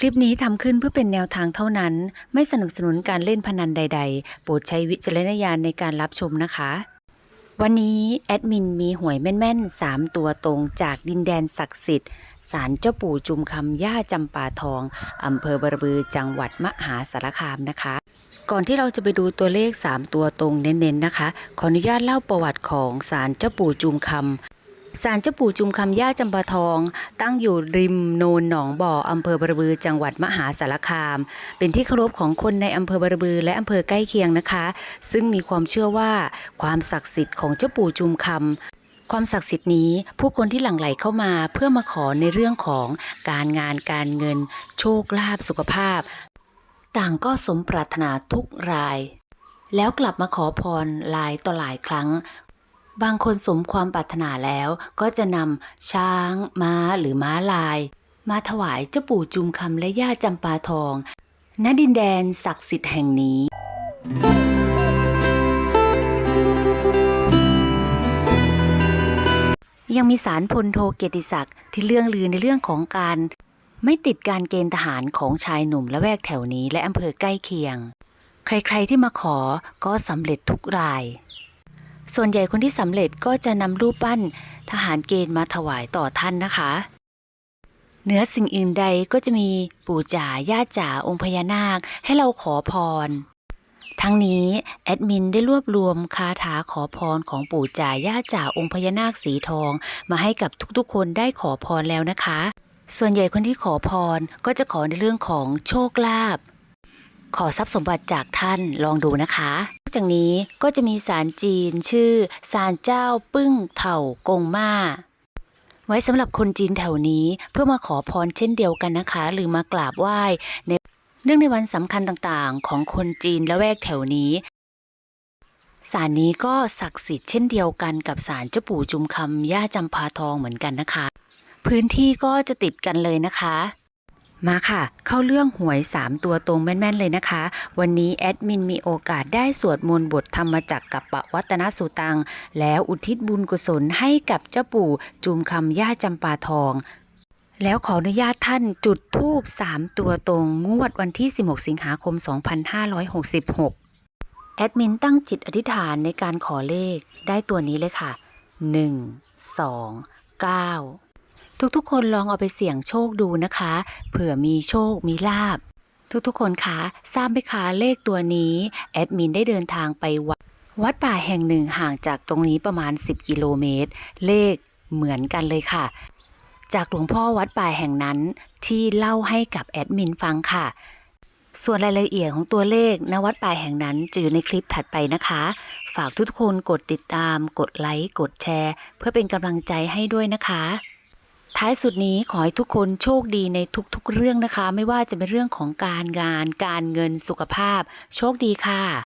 คลิปนี้ทำขึ้นเพื่อเป็นแนวทางเท่านั้น ไม่สนับสนุนการเล่นพนันใด ๆ โปรดใช้วิจารณญาณในการรับชมนะคะ วันนี้แอดมินมีหวยแม่นๆ 3 ตัวตรงจากดินแดนศักดิ์สิทธิ์ศาลเจ้าปู่จุมคำย่าจำปาทองอำเภอบรบือจังหวัดมหาสารคามนะคะ ก่อนที่เราจะไปดูตัวเลข 3 ตัวตรงเน้นๆนะคะ ขออนุญาตเล่าประวัติของศาลเจ้าปู่จุมคำ ศาลเจ้าปู่จุมคำย่าจำปาทอง ตั้งอยู่ริมโนนหนองบ่ออำเภอบรบือจังหวัดมหาสารคาม เป็นที่เคารพของคนในอำเภอบรบือและอำเภอใกล้เคียงนะคะ ซึ่งมีความเชื่อว่าความศักดิ์สิทธิ์ของเจ้าปู่จุมคำความศักดิ์สิทธิ์นี้ผู้คนที่หลั่งไหลเข้ามาเพื่อมาขอในเรื่องของการงานการเงิน โชคลาภสุขภาพ ต่างก็สมปรารถนาทุกรายแล้วกลับมาขอพรหลายต่อหลายครั้ง บางคนสมความปรารถนาแล้วก็จะนำช้าง ม้าหรือม้าลาย มาถวายเจ้าปู่จุมคำและย่าจำปาทอง ณดินแดนศักดิ์สิทธิ์แห่งนี้ยังมีสารพลโทเกียรติศักดิ์ที่เรื่องลือในเรื่องของการ ไม่ติดการเกณฑ์ทหารของชายหนุ่มและแวกแถวนี้และอำเภอใกล้เคียง ใครๆที่มาขอก็สำเร็จทุกราย ส่วนใหญ่คนที่สำเร็จก็จะนำรูปปั้นทหารเกณฑ์มาถวายต่อท่านนะคะเหนือสิ่งอื่นใดก็จะมีปู่จ๋าย่าจ๋าองค์พญานาคให้เราขอพร ทั้งนี้แอดมินได้รวบรวมคาถาขอพรของปู่จ๋าย่าจ๋าองค์พญานาคสีทอง มาให้กับทุกๆ คนได้ขอพรแล้วนะคะ ส่วนใหญ่คนที่ขอพรก็จะขอในเรื่องของโชคลาภขอทรัพย์สมบัติจากท่านลองดูนะคะ จากนี้ก็จะมีศาลจีนชื่อศาลเจ้าปึ้งเถ่ากงมาไว้สำหรับคนจีนแถวนี้เพื่อมาขอพรเช่นเดียวกันนะคะ หรือมากราบไหว้ในเนื่องในวันสำคัญต่างๆ ของคนจีนและแวกแถวนี้ศาลนี้ก็ศักดิ์สิทธิ์เช่นเดียวกันกับศาลเจ้าปู่จุมคำย่าจำปาทองเหมือนกันนะคะ พื้นที่ก็จะติดกันเลยนะคะ มาค่ะ เข้าเรื่องหวย 3 ตัวตรงแม่นๆเลยนะคะ วันนี้แอดมินมีโอกาสได้สวดมนต์บทธรรมจักรกับปวัตนสุตัง แล้วอุทิศบุญกุศลให้กับเจ้าปู่จุมคำย่าจำปาทองแล้วขออนุญาตท่านจุดธูป3ตัวตรง งวดวันที่ 16 สิงหาคม 2566 แอดมินตั้งจิตอธิษฐานในการขอเลขได้ตัวนี้เลยค่ะ 1 2 9 ทุกๆ คนลองเอาไปเสี่ยงโชคดูนะคะ เผื่อมีโชคมีลาบ ทุกๆ คนคะทราบไหมคะเลขตัวนี้ แอดมินได้เดินทางไปวัดวัดป่าแห่งหนึ่งห่างจากตรงนี้ประมาณ 10 กิโลเมตร เลขเหมือนกันเลยค่ะ จากหลวงพ่อวัดป่าแห่งนั้นที่เล่าให้กับแอดมินฟังค่ะ ส่วนรายละเอียดของตัวเลขณวัดป่าแห่งนั้นจะอยู่ในคลิปถัดไปนะคะ ฝากทุกคนกดติดตาม กดไลค์ กดแชร์ เพื่อเป็นกำลังใจให้ด้วยนะคะ ท้ายสุดนี้ขอให้ทุกคนโชคดีในทุกๆ เรื่องนะคะ ไม่ว่าจะเป็นเรื่องของการงาน การเงินสุขภาพ โชคดีค่ะ